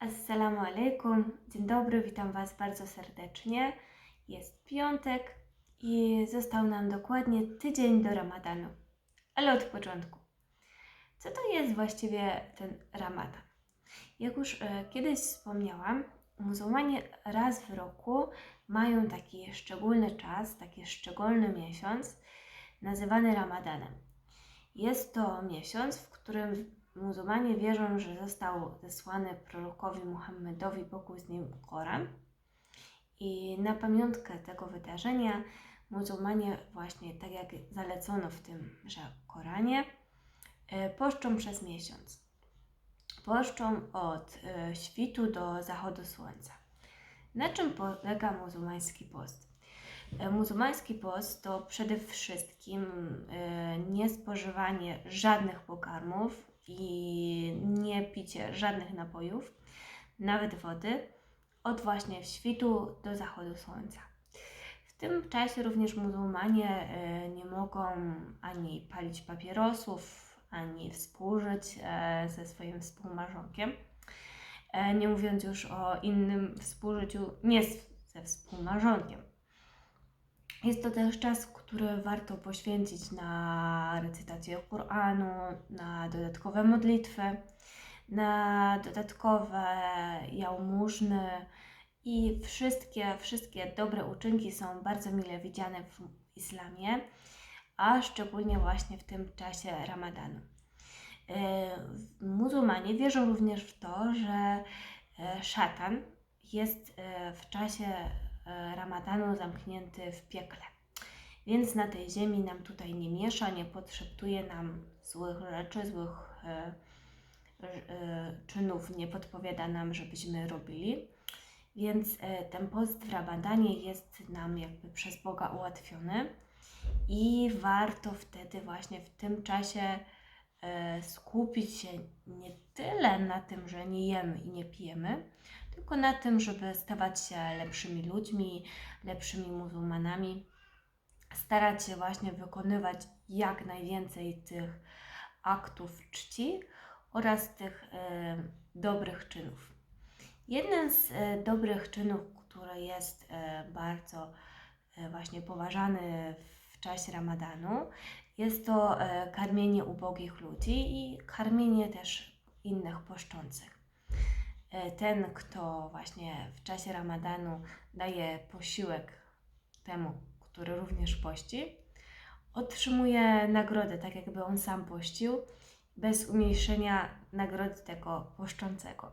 Assalamu alaikum. Dzień dobry, witam Was bardzo serdecznie. Jest piątek i został nam dokładnie tydzień do Ramadanu. Ale od początku. Co to jest właściwie ten Ramadan? Jak już e, kiedyś wspomniałam, muzułmanie raz w roku mają taki szczególny czas, taki szczególny miesiąc, nazywany Ramadanem. Jest to miesiąc, w którym muzułmanie wierzą, że został zesłany prorokowi Muhammedowi, pokój z nim Koran. I na pamiątkę tego wydarzenia muzułmanie właśnie tak jak zalecono w tym, że Koranie, e, poszczą przez miesiąc. Poszczą od e, świtu do zachodu słońca. Na czym polega muzułmański post? E, Muzułmański post to przede wszystkim e, niespożywanie żadnych pokarmów i nie picie żadnych napojów, nawet wody, od właśnie świtu do zachodu słońca. W tym czasie również muzułmanie e, nie mogą ani palić papierosów, ani współżyć e, ze swoim współmałżonkiem. E, Nie mówiąc już o innym współżyciu nie ze współmałżonkiem. Jest to też czas, który warto poświęcić na recytację Koranu, na dodatkowe modlitwy, na dodatkowe jałmużny i wszystkie, wszystkie dobre uczynki są bardzo mile widziane w islamie, a szczególnie właśnie w tym czasie Ramadanu. E, Muzułmanie wierzą również w to, że e, szatan jest e, w czasie Ramadanu zamknięty w piekle. Więc na tej ziemi nam tutaj nie miesza, nie podszeptuje nam złych rzeczy, złych e, e, czynów, nie podpowiada nam, żebyśmy robili. Więc e, ten post w Ramadanie jest nam jakby przez Boga ułatwiony i warto wtedy właśnie w tym czasie e, skupić się nie tyle na tym, że nie jemy i nie pijemy, tylko na tym, żeby stawać się lepszymi ludźmi, lepszymi muzułmanami, starać się właśnie wykonywać jak najwięcej tych aktów czci oraz tych e, dobrych czynów. Jeden z e, dobrych czynów, który jest e, bardzo e, właśnie poważany w czasie Ramadanu, jest to e, karmienie ubogich ludzi i karmienie też innych poszczących. E, Ten, kto właśnie w czasie Ramadanu daje posiłek temu, który również pości, otrzymuje nagrodę, tak jakby on sam pościł, bez umniejszenia nagrody tego poszczącego.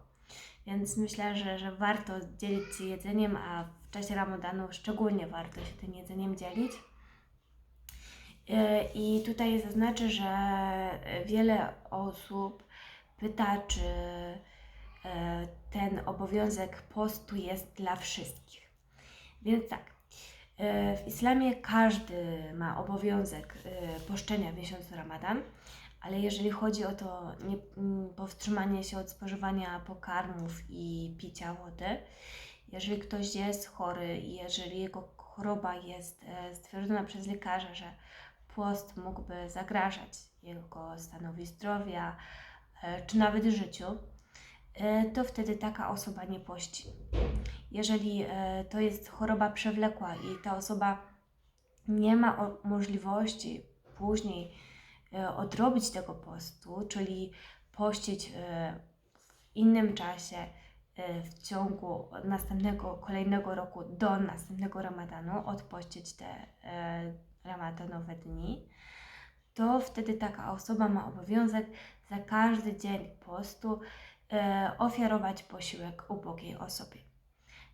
Więc myślę, że, że warto dzielić się jedzeniem, a w czasie Ramadanu szczególnie warto się tym jedzeniem dzielić. E, I tutaj zaznaczę, że wiele osób pyta, czy e, ten obowiązek postu jest dla wszystkich. Więc tak, e, w islamie każdy ma obowiązek e, poszczenia w miesiącu Ramadan, ale jeżeli chodzi o to nie, m, powstrzymanie się od spożywania pokarmów i picia wody, jeżeli ktoś jest chory i jeżeli jego choroba jest e, stwierdzona przez lekarza, że post mógłby zagrażać jego stanowi zdrowia e, czy nawet życiu, e, to wtedy taka osoba nie pości. Jeżeli e, to jest choroba przewlekła i ta osoba nie ma możliwości później e, odrobić tego postu, czyli pościć e, w innym czasie e, w ciągu następnego, kolejnego roku do następnego ramadanu, odpościć te e, ramadanowe dni, to wtedy taka osoba ma obowiązek za każdy dzień postu e, ofiarować posiłek ubogiej osobie.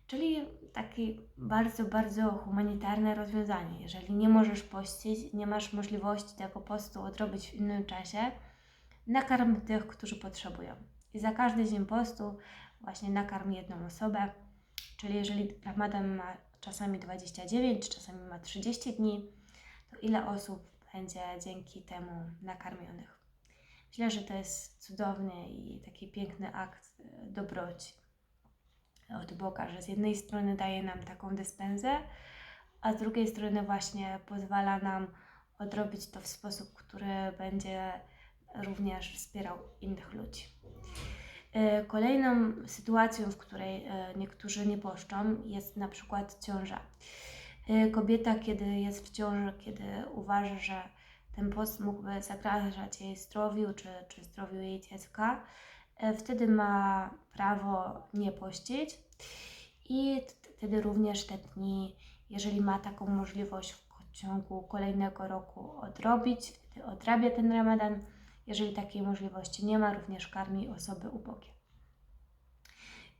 Czyli takie bardzo, bardzo humanitarne rozwiązanie. Jeżeli nie możesz pościć, nie masz możliwości tego postu odrobić w innym czasie, nakarm tych, którzy potrzebują. I za każdy dzień postu właśnie nakarm jedną osobę. Czyli jeżeli Ramadan ma czasami 29, czasami ma 30 dni, to ile osób będzie dzięki temu nakarmionych? Myślę, że to jest cudowny i taki piękny akt e, dobroci od Boga, że z jednej strony daje nam taką dyspensę, a z drugiej strony właśnie pozwala nam odrobić to w sposób, który będzie również wspierał innych ludzi. E, Kolejną sytuacją, w której e, niektórzy nie poszczą, jest na przykład ciąża. Kobieta, kiedy jest w ciąży, kiedy uważa, że ten post mógłby zagrażać jej zdrowiu czy, czy zdrowiu jej dziecka, e, wtedy ma prawo nie pościć i wtedy również te dni, jeżeli ma taką możliwość w ciągu kolejnego roku odrobić, wtedy odrabia ten ramadan. Jeżeli takiej możliwości nie ma, również karmi osoby ubogie.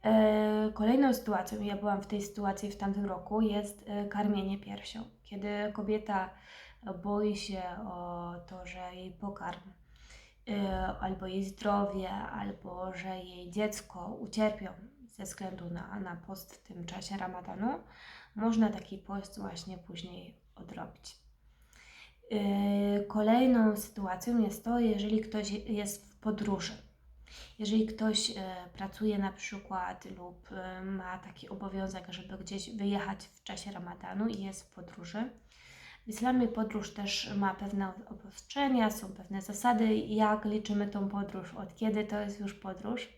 E, Kolejną sytuacją, ja byłam w tej sytuacji w tamtym roku, jest e, karmienie piersią. Kiedy kobieta boi się o to, że jej pokarm e, albo jej zdrowie, albo że jej dziecko ucierpią ze względu na, na post w tym czasie ramadanu, można taki post właśnie później odrobić. Yy, Kolejną sytuacją jest to, jeżeli ktoś jest w podróży. Jeżeli ktoś e, pracuje na przykład lub ma taki obowiązek, żeby gdzieś wyjechać w czasie ramadanu i jest w podróży. W islamie podróż też ma pewne obostrzenia, są pewne zasady, jak liczymy tą podróż, od kiedy to jest już podróż.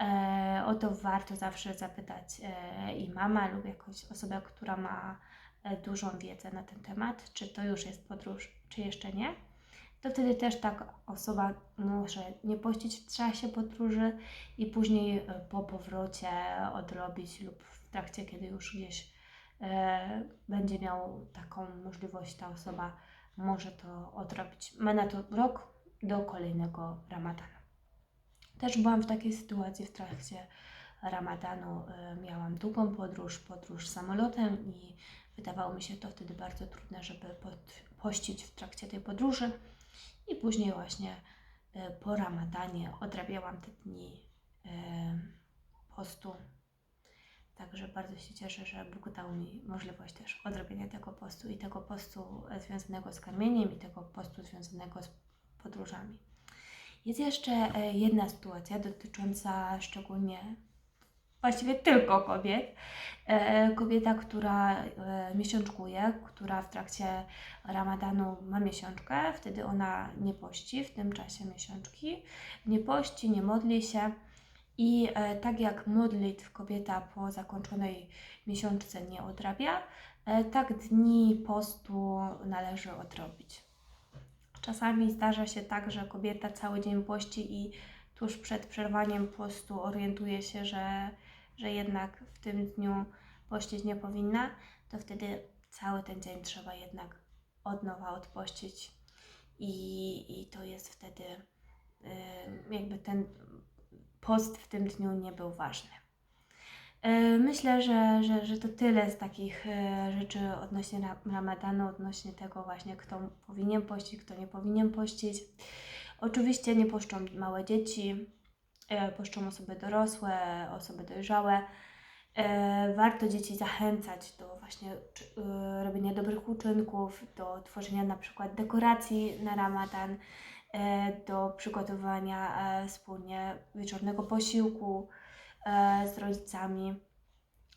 E, o to warto zawsze zapytać e, imama lub jakąś osobę, która ma e, dużą wiedzę na ten temat, czy to już jest podróż, czy jeszcze nie. To wtedy też taka osoba może nie pościć w czasie podróży i później e, po powrocie odrobić lub w trakcie, kiedy już gdzieś e, będzie miał taką możliwość, ta osoba może to odrobić. Ma na to rok do kolejnego ramadanu. Też byłam w takiej sytuacji w trakcie ramadanu. e, Miałam długą podróż, podróż samolotem i wydawało mi się to wtedy bardzo trudne, żeby pościć w trakcie tej podróży. I później właśnie e, po ramadanie odrabiałam te dni postu. Także bardzo się cieszę, że Bóg dał mi możliwość też odrobienia tego postu i tego postu związanego z karmieniem i tego postu związanego z podróżami. Jest jeszcze e, jedna sytuacja dotycząca szczególnie, właściwie tylko kobiet. E, Kobieta, która e, miesiączkuje, która w trakcie ramadanu ma miesiączkę, wtedy ona nie pości w tym czasie miesiączki. Nie pości, nie modli się. I e, tak jak modlitw kobieta po zakończonej miesiączce nie odrabia, e, tak dni postu należy odrobić. Czasami zdarza się tak, że kobieta cały dzień pości i tuż przed przerwaniem postu orientuje się, że, że jednak w tym dniu pościć nie powinna, to wtedy cały ten dzień trzeba jednak od nowa odpościć i, i to jest wtedy y, jakby ten post w tym dniu nie był ważny. Y, Myślę, że, że, że to tyle z takich y, rzeczy odnośnie ra- ramadanu, odnośnie tego właśnie, kto powinien pościć, kto nie powinien pościć. Oczywiście nie poszczą małe dzieci, y, poszczą osoby dorosłe, osoby dojrzałe. E, Warto dzieci zachęcać do właśnie robienia dobrych uczynków, do tworzenia na przykład dekoracji na ramadan, e, do przygotowania e, wspólnie wieczornego posiłku e, z rodzicami.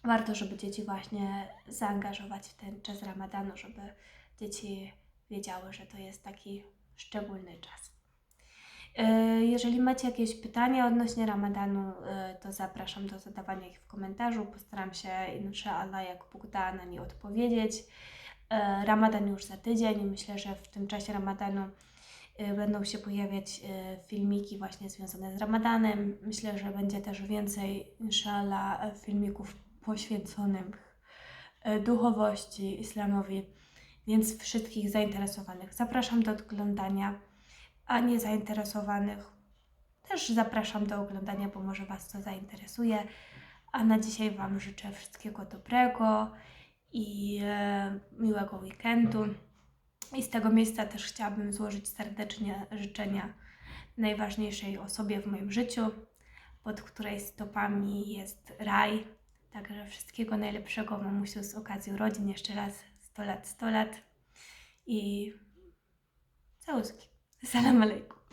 Warto, żeby dzieci właśnie zaangażować w ten czas ramadanu, żeby dzieci wiedziały, że to jest taki szczególny czas. E, Jeżeli macie jakieś pytania odnośnie ramadanu, e, to zapraszam do zadawania ich w komentarzu. Postaram się, inshallah, jak Bóg da, na nie odpowiedzieć. E, Ramadan już za tydzień. Myślę, że w tym czasie ramadanu e, będą się pojawiać e, filmiki właśnie związane z ramadanem. Myślę, że będzie też więcej, inshallah, filmików poświęconych e, duchowości, islamowi, więc wszystkich zainteresowanych zapraszam do oglądania a niezainteresowanych też zapraszam do oglądania, bo może Was to zainteresuje. A na dzisiaj Wam życzę wszystkiego dobrego i miłego weekendu. I z tego miejsca też chciałabym złożyć serdecznie życzenia najważniejszej osobie w moim życiu, pod której stopami jest raj. Także wszystkiego najlepszego mamusiu z okazji urodzin. Jeszcze raz 100 lat, 100 lat i całuski. Salam alaikum.